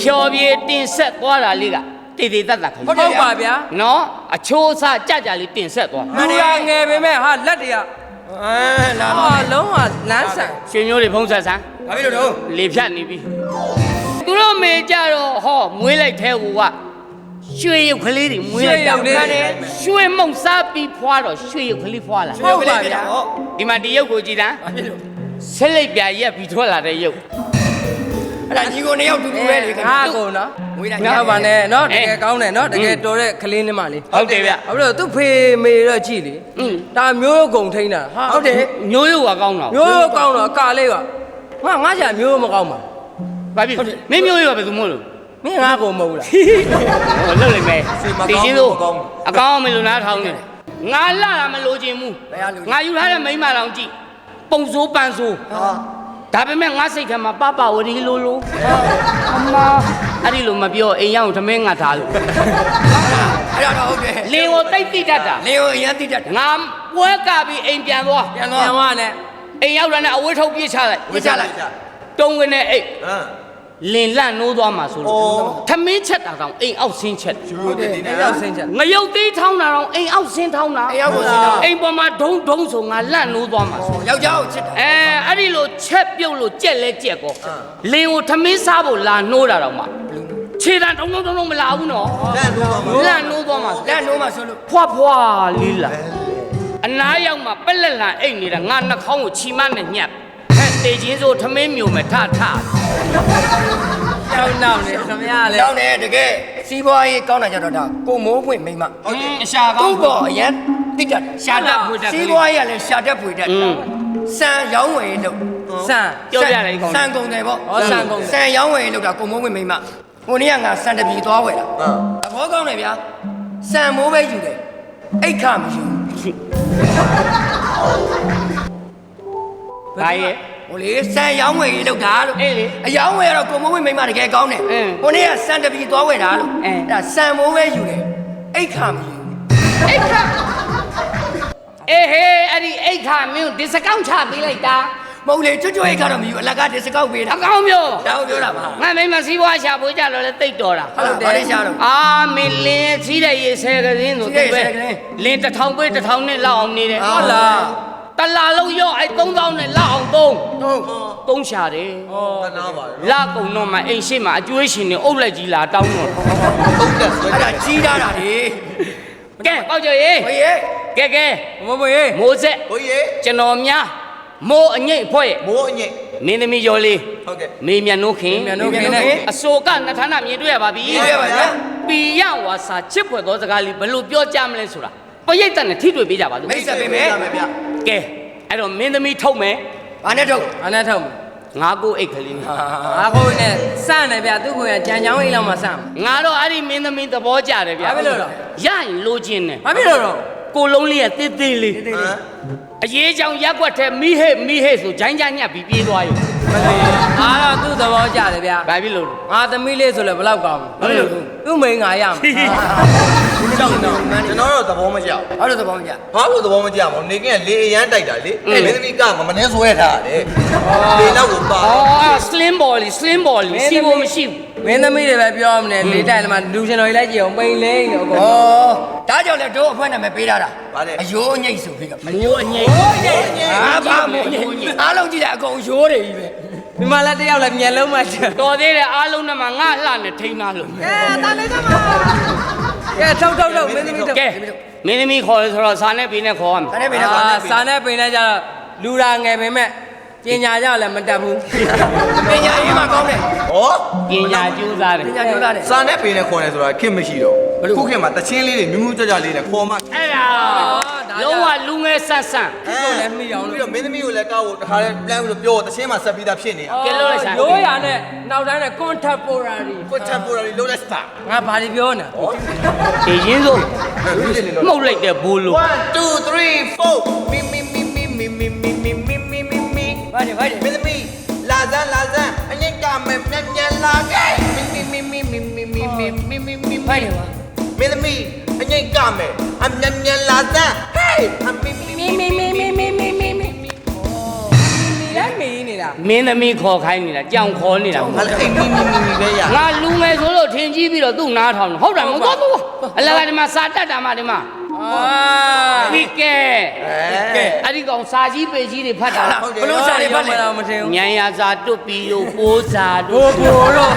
ဖြော်ပြေတင်ဆက်သွားတာလေးကတေတေတတ်တတ်ခင်ဟုတ်ပါဗျာနော်အချိုးအစားကြကြလေးတင်ဆက်သွား လူရငယ်ပေမဲ့ဟာလက်တွေက အဲလာဟာလုံးဝလမ်းဆန်ရှင်မျိုးတွေဖုံးဆက်ဆန်းဘာဖြစ်လို့တော့လေဖြတ်နေပြီသူတို့မေကြတော့ဟောမွေးလိုက်တဲ့ဟူကရွှေရုပ်ကလေးတွေမွေးလိုက်တာရွှေရုပ်လေးရွှေမုံစားပြီးဖွာတော့ရွှေရုပ်ကလေးဖွာလာဟုတ်ပါဗျာဒီမှာဒီရုပ်ကိုကြည်တမ်းဘာဖြစ်လို့ဆက်လိုက်ပြရက်ပြီးထွက်လာတဲ့ရုပ်အဲ့ဒါညီကိုနှစ်ယောက်တူတူပဲလေခင်ငါဗျာကုန်နော် မွေးလိုက်ငါပါနဲ့နော်တအဲကယ်ကောင်းတယ်နော်တကယ်တော်တဲ့ကလေးနဲ့မလေးဟုတ်တယ်ဗျဘာဖြစ်လို့သူ့ဖေမေတော့ကြည့်လေอืมဒါမျိုးရိုးကုန်ထိန်းတာဟာဟုတ်တယ်မျိုးရုပ်ကကောင်းတော့မျိုးရိုးကောင်းတော့အကာလေးကငါငါချာမျိုးရိုးမကောင်းပါဘာဖြစ်မင်းမျိုးရုပ်ကဘယ်သူမို့လို့မင်းငါကုန်မဟုတ်လားဟိုလှုပ်လိုက်မယ်ဒီချင်းတို့အကောင်းမလို့နားထောင်နေငါလာတာမလို့ခြင်းမူငါယူထားတဲ့မိန်းမတော်ကြည့်ပုံစိုးပန်းစိုးဟာ ဒါပေမဲ့ငါစိတ်ထဲမှာပပဝရီလိုလိုအမအဲ့ဒီလိုမပြောအိမ်ရောက်ထမင်းငါထားလို့အဲ့ဒါတော့ဟုတ်တယ်လင်ကိုတိတ်တိတတ်တာလင်းကိုအရင်တိတတ်တယ်ငါပွဲကပြီးအိမ်ပြန်သွားပြန်ညတော့ံဝနဲ့အိမ်ရောက်လာနဲ့အဝတ်ထုတ်ပြစ်ချလိုက်ဝစ်ချလိုက်တုံးကနေအိတ်ဟမ် လင်လန့်နိုးသွားမှာဆိုလို့အော်ထမင်းချက်တာတောင်အိမ်အောက်ဆင်းချက်ဟုတ်တယ်ဒီနေ့အဲ့ရောက်စင်းချက်ငရုတ်သေးထောင်းတာတော့အိမ်အောက်ဆင်းထောင်းတာအယောက်ကိုစီတော့အိမ်ပေါ်မှာဒုံဒုံဆိုငါလန့်နိုးသွားမှာဆိုယောက်ျားကိုချစ်တာအဲအဲ့ဒီလိုချက်ပြုတ်လို့ကြက်လဲကြက်ကောလင်ကိုထမင်းစားဖို့လာနှိုးတာတော့မှခြေတံတုံတုံတုံတုံမလာဘူးနော်လက်တော့မှာလန့်နိုးသွားမှာဆိုလက်နိုးမှဆိုလို့ဖွာဖွာလေးလာအနားရောက်မှပက်လက်လန်အိတ်နေတာငါနှာခေါင်းကိုချီမနဲ့ညက် ဟဲ့တေချင်းဆိုထမင်းမျိုးမဲ့ထထကြောက်နောက်နေခမရလေတောင်းတယ်တကယ်စီးပွားရေးကောင်းတာကြတော့ဒါကိုမိုးပွင့်မိမ့်မအင်းအရှာကောသူ့င်းပေါ်အရင်တိတတ်တယ်ရှာတတ်ဖွေတတ်ကစီးလေးပွားရေးကလည်းရှာတတ်ဖွေတတ်อืมစံရောင်းဝယ်လို့စမ်းပြောပြလိုက်ကောင်းစံကုန်တယ်ပေါ့ဩစမ်းကုန်တယ် စံရောင်းဝယ်လို့တာကိုမိုးပွင့်မိမ့်မဟိုနေ့ကငါစံတပြီသွားဝယ်တာဟမ်သဘောကောင်းတယ်ဗျာစံမိုးပဲယူတယ်အိတ်ခမယူဘာရဲ့ ဟိုလေစံရောင်းဝယ်ရေးလုပ်တာလို့အေးလေအယောင်းဝယ်ကတော့ကိုမိုးဝင်မိမ့်မတကယ်ကောင်းတယ်အင်းဟိုနေ့ကစံတပြီသွားဝယ်တာလို့အင်းဒါစံမိုးပဲယူတယ်အိတ်ခမယူအိတ်ခအေးဟေးအဲ့ဒီအိတ်ခမင်းဒီစကောင်းချပေးလိုက်တာမဟုတ်လေကျွတ်ကျွတ်အိတ်ခတော့မယူအလကားဒစ်စကောက်ပေးတာအကောင်းမျိုးဒါကိုပြောတာပါငါမိမစီးပွားရှာပွေးကြတော့လဲတိတ်တော်တာဟုတ်တယ်ဘာလဲရှာတော့ အာမင်းလင်းစီးတဲ့ရေဆဲကလေးဆိုစီးတဲ့ရေပဲဆဲကလေးလင်းတစ်ထောင်ပေးတစ်ထောင်နဲ့လောက်အောင်နေတယ်ဟုတ်လား တလာလုံးရောအဲ့3000နဲ့လောက်အောင်သုံးဟုတ်သုံးရှာတယ်ကနာပါလေလာကုံတော့မှအိမ်ရှိမှအကျွေးရှင်နေအုပ်လိုက်ကြီးလာတောင်းတော့ဟုတ်တယ်ဆွဲအဲ့ဒါကြီးတာတာလေကဲပေါက်ကြရေဟိုရေကဲကဲမမရေမိုးဆက်ကိုကြီးကျွန်တော်များမိုးအငိတ်ဖွဲ့ရဲ့မိုးအညစ်မင်းသမီးရော်လေးဟုတ်ကဲ့မေမြတ်နိုးခင်မြန်တို့ခင်းနေအစိုးကနှစ်ဌာနမြင်တွေ့ရပါပြီကြီးရပါလားပီယဝါစာချစ်ဖွယ်သောစကားလေးဘယ်လိုပြောကြမလဲဆိုတာပရိသတ်နဲ့ထိတွေ့ပေးကြပါလို့မိတ်ဆက်ပေးမယ်ရမယ်ဗျ ကဲအဲ့တော့မင်းသမီးထုတ်မယ်ဘာနဲ့တော့အနဲ့ထောက်မယ်ငါကိုအိတ်ကလေးနဲ့အာကိုနဲ့စမ်းတယ်ဗျသူ့ကိုရကြံချောင်းအိမ်လောက်မှစမ်းငါတော့အဲ့ဒီမင်းသမီးသဘောကျတယ်ဗျာဘာဖြစ်လို့လဲရရင်လိုချင်တယ်ဘာဖြစ်လို့တော့ကိုလုံးလေးကတေးသေးလေးဟမ်အရေးကြောင်ရက်ွက်ထဲမိဟဲ့မိဟဲ့ဆိုဂျိုင်းကြညက်ပြီးပြေးသွားရင် မလေးအားတော့သူ့သဘောကျတယ်ဗျာဘာဖြစ်လို့လဲငါသမီးလေးဆိုလည်းဘလောက်ကောင်းဘာဖြစ်လို့သူ့မိန်ငါရမှာကြောက်တော့ကျွန်တော်တော့သဘောမကျဘာလို့သဘောမကျဘာလို့သဘောမကျမလို့နေကလေအရန်တိုက်တာလေမင်းသမီးကမမနှဲဆွဲထားတယ်လေနောက်ကိုပါအော် slim ball လေး slim ball လေးစီဖို့မရှိဘူး မင်းသမီးတွေပဲပြောမနေလေးတိုင်လည်းမလူရှင်တော်ကြီးလိုက်ကြည့်အောင်ပိန်လေးတော့အကုန်ဩဒါကြောင့်လေတို့အဖွဲ့နာမည်ပေးထားတာဗါလေအယိုးအငိတ်ဆိုဖိကမျိုးအငိတ်အာဘာမို့အားလုံးကြည့်တယ်အကုန်ရိုးတယ်ကြီးပဲဒီမှာလည်းတယောက်လည်းမျက်လုံးမှချတော်သေးတယ်အားလုံးနဲ့မှငါလှနဲ့ထိန်းသားလို့အဲတာလေးကမှာကဲထုတ်ထုတ်ထုတ်မင်းသမီးထုတ်ကဲမင်းသမီးခေါ်ရဆိုတော့စာနဲ့ပေနဲ့ခေါ်ရမယ်ဒါနဲ့ပေးတာပါအာစာနဲ့ပိန်နဲ့ကြတော့လူရာငယ်ပေမဲ့ ပညာကြလည်းမတက်ဘူးပညာရေးမှာကောင်းတယ်ဟောပညာကျူးစားတယ်ပညာကျိုးသားတယ်စာနဲ့ပင်နဲ့ခေါ်နေဆိုတာခင်မရှိတော့ခုခင်မှာတချင်းလေးတွေမြူးမြူးကြွကြွလေးနဲ့ခေါ်မှအဲ့ဒါလုံးဝလူငယ်ဆန်းဆန်းဒီလိုလည်းမိအောင်ပြီးလို့တော့မင်းသမီးကိုလည်းကောက်ဖို့တခါလဲလမ်းပြီးတော့ပြောတချင်းမှာဆက်ပြီးသားဖြစ်နေတာကဲလို့လိုက်ဆန်းရိုးရာနဲ့နောက်တိုင်းနဲ့ contemporary ကိုချက်ပေါ်ရီလုံးလက်စတာငါဘာတွေပြောနေဒီရင်းဆုံးလူတွေနေတော့မှုတ်လိုက်တဲ့ဘိုးလို1 2 3 4မီမီမီ မီမီမီမီမီမီမီမီဘာလဲဘာလဲမင်းသမီးလာစမ်းလာစမ်းအငိတ်ကမယ်မြက်မြက်လာခဲ့မီမီမီမီမီမီမီမီမီမီဖိုက်တယ်ကွာမင်းသမီးအငိတ်ကမယ်အမြက်မြက်လာစမ်းဟေးအမီမီမီမီမီမီမီမီမီမီမီနေတိုင်းမေးနေတာမင်းသမီးခေါ်ခိုင်းနေတာကြောင်ခေါ်နေတာငါလည်းအိမ်မီမီမီမီပဲရငါလူငယ်ဆိုလို့ထင်ကြီးပြီးတော့သူ့နားထောင်တယ်ဟုတ်တယ်မဟုတ်သွားသွားအလကဒီမှာစာတက်တာမှဒီမှာ အာဒီကဲအဲအဲ့ဒီကောင်စာကြီးပေကြီးတွေဖတ်တာလားဘလို့စားရဖတ်လဲတော့မထင်ဘူးညံရစာတွတ်ပြီးလို့ပိုးစာတို့ဘိုးဘိုးတော့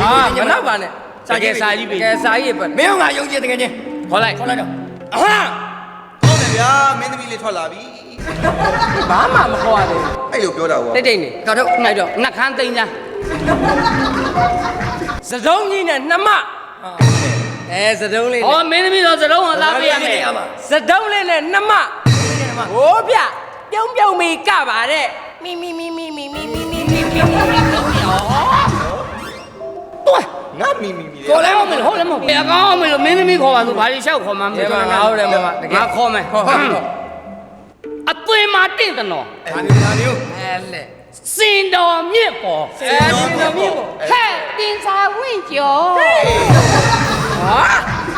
အာမနောက်ပါနဲ့တကယ်စာကြီးပဲကဲစာကြီးပဲမင်းကငါယုံကြည်တကယ်ချင်းခေါ်လိုက်ခေါ်လိုက်တော့အဟာဟုတ်တယ်ဗျာမင်းသမီးလေးထွက်လာပြီဘာမှမခေါ်ရသေးအဲ့လိုပြောတာကွာဘူးတိတ်တိတ်နေကတော့အဲ့တော့နှက်ခမ်းသိမ်းသားစစုံကြီးနဲ့နှမ အဲစတုံးလေး။အော်မင်းသမီးတော့စလုံးအောင်သားပေးရမယ်စတုံးလေးနဲ့နှမဟိုးဗျပြုံးပြုံးမီကပါတဲ့မီမီမီမီမီမီမီမီမီမီမီ။တွန်းငါမီမီမီခေါ်လိုက်အောင်မလို့ဟုတ်လည်းမဟုတ်ဘူး။အကောင်းမလို့မင်းသမီးခေါ်ပါဆိုဘာလို့ရှောက်ခေါ်မှမဒီသိမှာငါဟုတ်တယ်မမတကယ်ငါခေါ်မယ်ဟုတ်ဟုတ်ဟုတ်။အသွင်မှာတင့်တယ်နော်ဒါမျိုးဒါမျိုးအဲလေ။စင်တော်မြင့်ပေါ်အဲဒီတော့မြင့်ပေါ့ဟဲ့တင်စာဝင့်ကျော်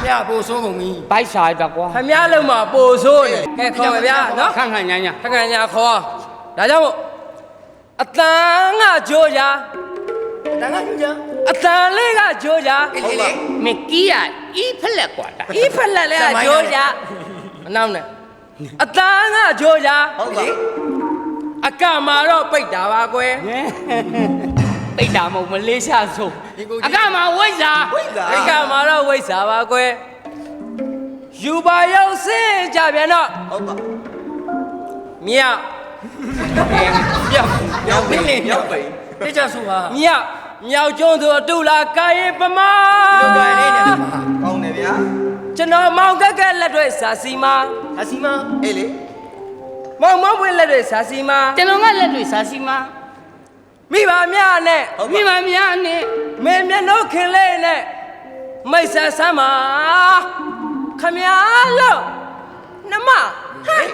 မြတ်ပို့ဆိုးကုန်ပြီ။ဘိုက်စာရတာကွာခမည်းလုံးမှာပိုဆိုးနေကဲခေါ်ပါဗျာနော်။ခန့်ခန့်ညာညာထကန်ညာခေါ်ဒါကြောင့်မို့အတန်ကကြိုးကြတန်ခါညညာအတန်လေးကကြိုးကြအေးလေလေ။မကီးရအီးဖလက်ကွာတာဤဖက်လက်လေးကကြိုးကြမနောက်နဲ့အတန်ကကြိုးကြဟုတ်ပါအကမှာတော့ပိတ်တာပါကွယ်။ ပိတ်တာမဟုတ်မလေးရှားဆို။အကမှာဝိဇ္ဇာဝိဇ္ဇာ အကမှာတော့ဝိဇ္ဇာပါကွယ်ယူပါရောက်စင်ကြပြန်တော့ဟုတ်ပါမြောက်ပြောက်ရောက်ပြီရောက်ပြီတိကျဆိုပါမြောက်မြောက်ကျွန်းသူအတူလာကာယေပမာဒီလိုကလေးနဲ့ဒီမှာကောင်းတယ်ဗျာကျွန်တော်မောင်ကက်ကက်လက်တွေစာစီမာအစီမအေးလေမောင်မောင်ပွင့်လက်တွေစာစီမာကျွန်တော်ကလက်တွေစာစီမ မိဘများနဲ့ဟုတ်မိပါမများနဲ့မင်းမျက်နှုတ်ခင်လေးနဲ့မိတ်ဆက်ဆမ်းပါခမရလို့နမဟဲ့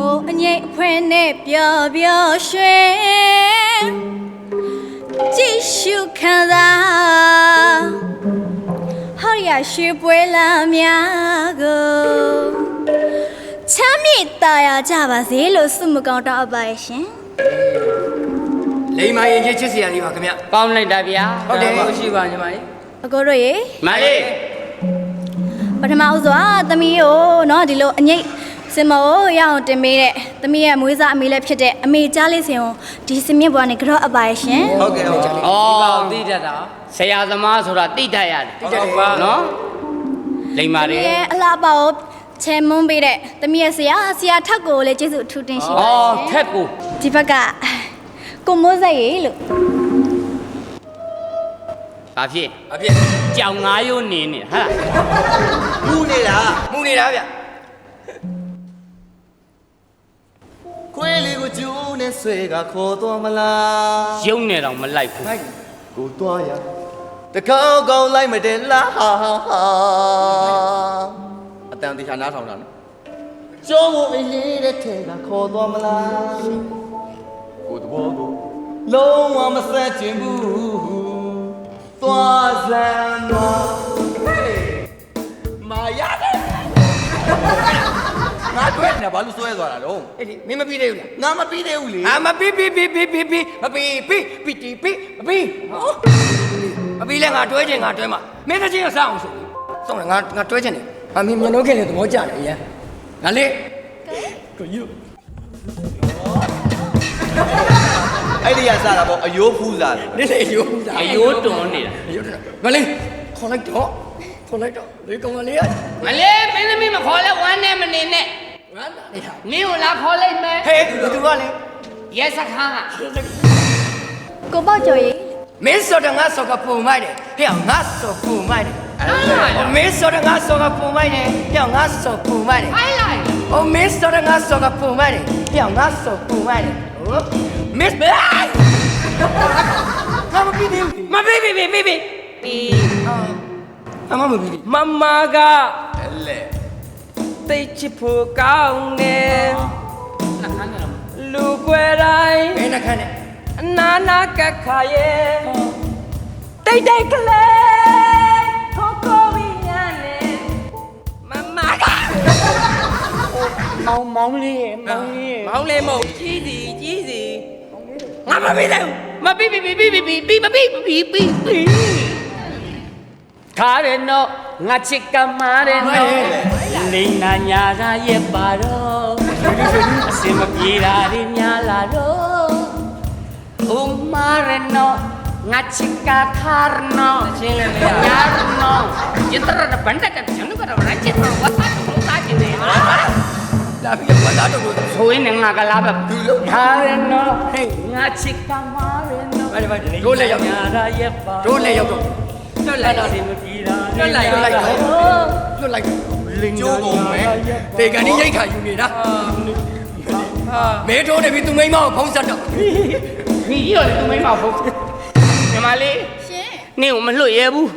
မိုးအငိတ်အဖွဲနဲ့ပျော်ပျော်ရွှင်ကြည့်ရှုခံစားဟောရရွှေပွဲလာများကိုချမ်းမြေ့တာယာကြပါစေလို့ဆုမကောင်းတောင်းအပ်ပါရဲ့ရှင် လိမ္မာရင်ချင်းချစ်စရာလေးပါခင်ဗျ ကောင်းလိုက်တာဗျာ ဟုတ်တယ် ဟုတ်ရှိပါညီမကြီး အကိုတို့ရေ မလေး ပထမဦးစွာသမီးကိုเนาะဒီလိုအငိတ် စင်မောကိုရအောင်တင်ပေးတဲ့သမီးရဲ့မွေးစားအမေလည်းဖြစ်တဲ့အမေကြားလေးစင်ကိုဒီစင်မြင့်ဘွားနဲ့ကြော့အပ်ပါရဲ့ရှင်ဟုတ်ကဲ့ဟုတ်ကဲ့ဩဒီကောင်သိတတ်တာဆရာသမားဆိုတာတိတတ်ရတယ်ဟုတ်ပါနော်လိမ္မာသမတွေီးရဲ့အလားပါကိုချဲမွန်းပေးတဲ့သမီးရဲ့ဆရာဆရာထက်ကိုလည်းကျေးဇူးအထူးတင်ရှိပါဩတယ်ထက်ကိုဒီဘက်ကကိုမိုးဆက်ရေလို့ဘာဖြစ်အဖြစ်ကြောင်ငါးရိုးနေနေဟာလားမူနေတာမူနေတာဗျ ခွေးလေးကိုကျိုးနဲ့ဆွဲကခေါ်တော်မလားရုံနေတော့မလိုက်ဘူးလိုက်ကိုသွားရတကောင်းကောင်းလိုက်မတယ်လားဟာဟာဟာအတန်တေချာနားထောင်တာနော်ကျိုးကိုအေးလေးတဲ့ထဲကခေါ်တော်မလားကိုတဘောကိုလုံးဝမဆက်ချင်ဘူးသွားစမ်းပါ ငါတွေ့နေဘာလို့ဆွဲသွားတာတော့အေးလေမင်းမပြီးသေးဘူးလားငါမပြီးသေးဘူးလေအာမပြီးပြီးပြီးပြီးပြီးပြီးမပြီးပြီးပြီးတီပြီးမပြီးဟောမပြီးလဲငါတွဲချင်ငါတွဲမှာမင်းတစ်ချင်းကိုစအောင်ဆိုဆုံးတယ်ငါငါတွဲချင်တယ်အမင်းမျက်နှာခင်လေသဘောကျတယ်အရင်ငါလေကိုယူအဲ့ဒီကစတာပေါ့အယိုးဖူးစားတယ်နေလေယူတာအယိုးတွန်းနေတာယူတာမလေးခေါ်လိုက်တော့ခေါ်လိုက်တော့ဒီကောင်ကလေးကမလေးမင်းသမီးမခေါ်လဲဝမ်းနဲ့မနေနဲ့ ငါနာနေတာနင်းကိုလာခေါ်လိုက်မယ်ဟဲ့ဘသူကလဲရဲစခန်းကကိုပေါ့ကျော်ရေမင်းစော်တော့ငါစော်ကပုံမိုက်တယ်ဟဲ့ငါစော်ပုံမိုက်တယ်အဲ့ဒါလားမင်းစော်တော့ငါစော်ကပုံမိုက်တယ်ဟဲ့ငါစော်ပုံမိုက်တယ်အဲ့လားအိုမင်းစော်တော့ငါစော်ကပုံမိုက်တယ်ဟဲ့ငါစော်ပုံမိုက်တယ်ဟုတ်မင်းဘယ်ငါမပြီးသေးဘူးမပြီးပြီပြီပြီပြီအေးအမမပြီးပြီမမကလဲ သိချစ်ဖို့ကောင်းတယ်နှခမ်းနေလားလူွယ်တိုင်းဘယ်နှခမ်းနဲ့အနာနာကခါရဲ့တိတ်တိတ်ကလေးကိုကိုဝိညာဉ်နဲ့မမကမောင်မောင်လေးရဲ့မောင်လေးရဲ့မောင်လေးမဟုတ်ကြီးစီကြီးစီငါမပြီးတယ်မပြီးပြီးပြီးပြီးပြီးပြီးမပြီးပြီးပြီးပြီးခါရဲနော်ငါချစ်ကမာရဲနော် 나냐라 예뻐로 스먹기라리냐라로 엄마레노 ngachica carno yarno jitra na banda ka chanu bara bara jitra wa ta ko ta ji ne la bi wa da do so in nga ga la ba carno ngachica marno ba ba ni do le yo do le yo do le yo do le yo do le yo ကျိုးကုန်မယ်တေကန်ဒီရိတ်ခါယူနေတာမဲထိုးနေပြီသူမိန်းမကိုဖုံးဆက်တော့ဒီကြီးရောသူမိန်းမကိုဖုံးညီမလေးရှင်နင့်ကိုမလွတ်ရဲဘူး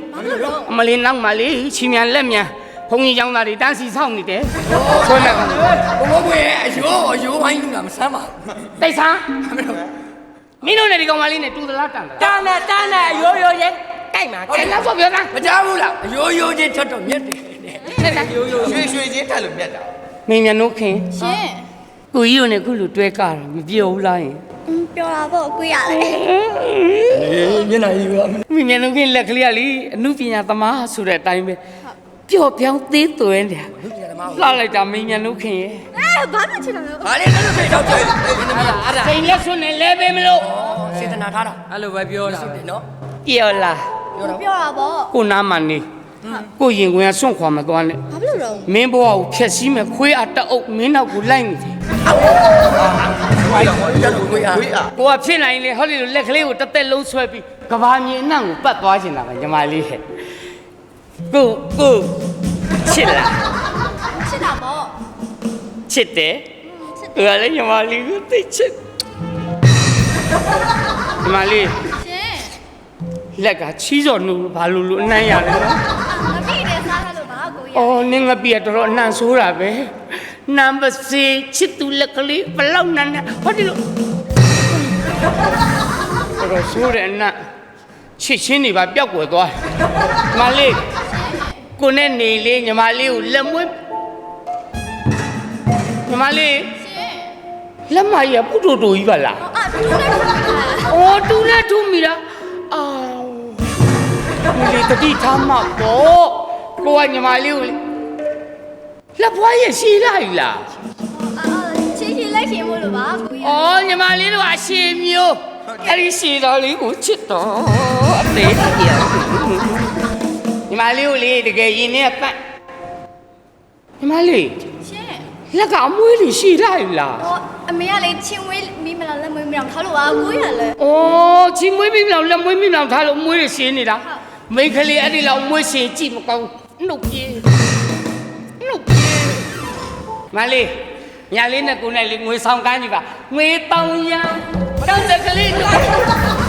အမလေးနောက်မလေးချီမြန်လက်မြန်ဘုံကြီးကျောင်းသားတွေတန်းစီဆောင်နေတယ်ဆွဲလိုက်ပါဘုံဘွေအယိုးအယိုးပိုင်းလူကမဆမ်းပါတိတ်ဆန်းမင်းတို့နဲ့ဒီကောင်မလေးနဲ့တူသလားတန်လားတန်တယ်တန်တယ်ရိုးရိုးရဲကြိုက်မှာကဲလောက်ဆိုပြောသားမကြောက်ဘူးလားရိုးရိုးချင်းချက်တော့မြက်တယ် ရွှေရွှေချင်းတက်လို့မြတ်တာမင်းမြန်တို့ခင်ရှင်ကိုကြီးတို့နဲ့ခုလူတွဲကြတာမပြောဘူးလားယင်อืมပြောတာပေါ့ကိုရလေမျက်နှာကြီးကမင်းမြန်တို့ခင်လက်ကလေးကလေအမှုပညာသမားဆိုတဲ့အတိုင်းပဲပျော့ပြောင်းသေးသွဲနေလှလိုက်တာမင်းမြန်တို့ခင်ရဲ့အဲဘာမှချင်တာလဲဘာလဲလည်းဖိတ်တော့တယ်အဲ့ဒါစိန်လက်ဆွနဲ့လဲပေးမလို့စေတနာထားတာအဲ့လိုပဲပြောတာနော်ပြောလားပြောတာပေါ့ကိုနားမနေ ကိုရင်ခွင်ကစွန့်ခွာမသွားနဲ့ဘာဖြစ်လို့တော့မင်းဘဝကိုဖျက်ဆီးမယ်ခွေးအတအုပ်မင်းနောက်ကိုလိုက်နေတယ်ဝိုင်းတော့တက်လို့ကိုရဝေးอ่ะကိုကဖြစ်နိုင်လေဟောဒီလိုလက်ကလေးကိုတစ်သက်လုံးဆွဲပြီးကဘာမြေအနှံ့ကိုပတ်သွားချင်တာပဲညီမလေးဟဲ့ကိုကိုချစ်လားချစ်တာပေါ့ချစ်တယ်ကိုကလည်းညီမလေးကိုသိချစ်ညီမလေးရှင်လက်ကချီးစော်နူဘာလို့လို့အနှံ့ရတ အော်နင်းငါပြရတော်တော်အနှံ့ဆိုးတာပဲနံပါတ်6ချစ်သူလက်ကလေးဘလောက်နန်းနန်းဟောဒီလိုတော်တော်ဆိုးတယ်အနှံ့ချစ်ချင်းတွေပါပျောက်ကွယ်သွားတယ်ညီမလေးကိုနဲ့နေလေးညီမလေးကိုလက်မွေးညီမလေးရှင်လက်မကြီးကပုတူတူကြီးပါလားအာတူနဲ့တူတာအော်တူနဲ့တူမိတာအာမလေးတတိထားမှာပေါ့ ကိုကညီမလေးကိုလေလက်ဖွားရရှိလိုက်လားအာချီချီလိုက်ရှင်မို့လို့ပါကိုရ။အော်ညီမလေးတို့အရှင်မျိုးအဲ့ဒီရှည်တော်လေးကိုချစ်တော်အသေးကြီး။ညီမလေးကိုလေတကယ်ရင်နဲ့ပတ်ညီမလေးရှင်လက်ကအမွေးလေးရှိလိုက်လားဟောအမေကလေချင်းဝေးမိမလားလက်မွေးမလားထားလို့ပါကိုရလေ။အော်ချီမွေးမိမလောက်လက်မွေးမိမလောက်ထားလို့အမွေးလေးရှင်းနေတာဟုတ်။မိန်းကလေးအဲ့ဒီလောက်အမွေးရှင်းကြည့်မကောင်း နှုတ်ပြေးနှုတ်ပြေးမလေးညာလေးနဲ့ကိုယ်နဲ့လေးငွေဆောင်ကမ်းကြည့်ပါငွေတောင်းရန်တောင်းစကလေးတို့